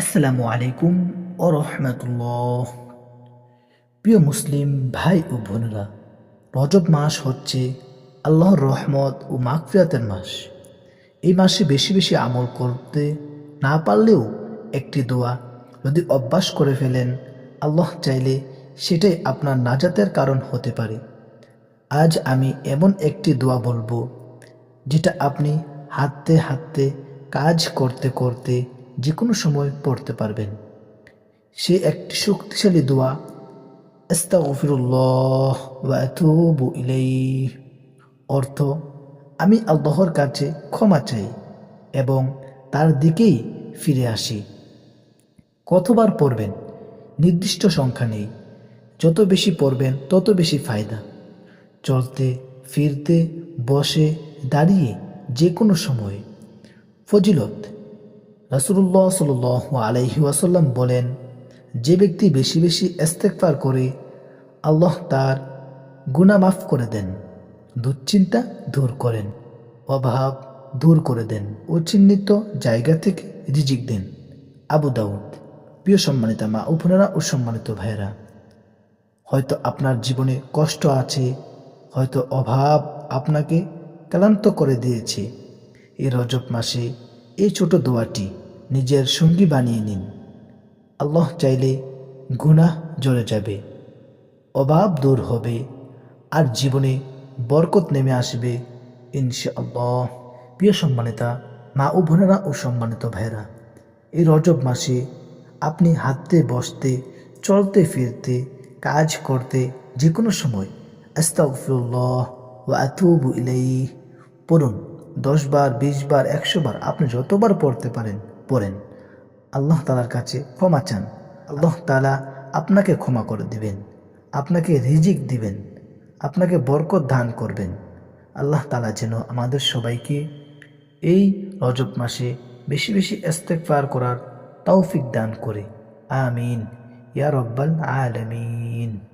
আসসালামু আলাইকুম ও রহমতুল্লাহ। প্রিয় মুসলিম ভাই ও বোনেরা, রজব মাস হচ্ছে আল্লাহর রহমত ও মাগফিরাতের মাস। এই মাসে বেশি বেশি আমল করতে না পারলেও একটি দোয়া যদি অভ্যাস করে ফেলেন, আল্লাহ চাইলে সেটাই আপনার নাজাতের কারণ হতে পারে। আজ আমি এমন একটি দোয়া বলব, যেটা আপনি হাঁটতে হাঁটতে কাজ করতে করতে যে কোনো সময় পড়তে পারবেন। সে একটি শক্তিশালী দোয়া, আস্তাগফিরুল্লাহ ওয়া আতুবু ইলাইহি অর্থ, আমি আল্লাহর কাছে ক্ষমা চাই এবং তার দিকেই ফিরে আসি। কতবার পড়বেন? নির্দিষ্ট সংখ্যা নেই। যত বেশি পড়বেন, তত বেশি ফায়দা। চলতে, ফিরতে, বসে, দাঁড়িয়ে যে কোনো সময়ে। ফজিলত রাসুল্লাহ সাল আলাইহি ওয়াসাল্লাম বলেন, যে ব্যক্তি বেশি বেশি ইস্তেকফার করে, আল্লাহ তার গুনাহ মাফ করে দেন, দুশ্চিন্তা দূর করেন, অভাব দূর করে দেন ও চিহ্নিত জায়গা থেকে রিজিক দেন। আবু দাউদ, প্রিয় সম্মানিতা মা ও বোনেরা ও সম্মানিত ভাইয়েরা, হয়তো আপনার জীবনে কষ্ট আছে, হয়তো অভাব আপনাকে ক্লান্ত করে দিয়েছে। এই রজব মাসে এই ছোট দোয়াটি নিজের সঙ্গী বানিয়ে নিন। আল্লাহ চাইলে গুনাহ জ্বলে যাবে, অভাব দূর হবে আর জীবনে বরকত নেমে আসবে ইনশাআল্লাহ। প্রিয় সম্মানিতা, মা ও বোনেরা ও সম্মানিত ভাইরা এই রজব মাসে আপনি হাঁটতে, বসতে, চলতে, ফিরতে, কাজ করতে যে কোনো সময় আস্তাগফিরুল্লাহ ও আতুবু ইলাই পড়ুন দশ বার, বিশ বার, একশো বার, আপনি যতবার পড়তে পারেন পড়েন। আল্লাহ তালার কাছে ক্ষমা চান। আল্লাহ তালা আপনাকে ক্ষমা করে দিবেন। আপনাকে রিজিক দিবেন। আপনাকে বরকত দান করবেন। আল্লাহ তালা যেন আমাদের সবাইকে এই রজব মাসে বেশি বেশি ইস্তেগফার করার তৌফিক দান করে। আমিন। ইয়া রব্বাল আলামিন।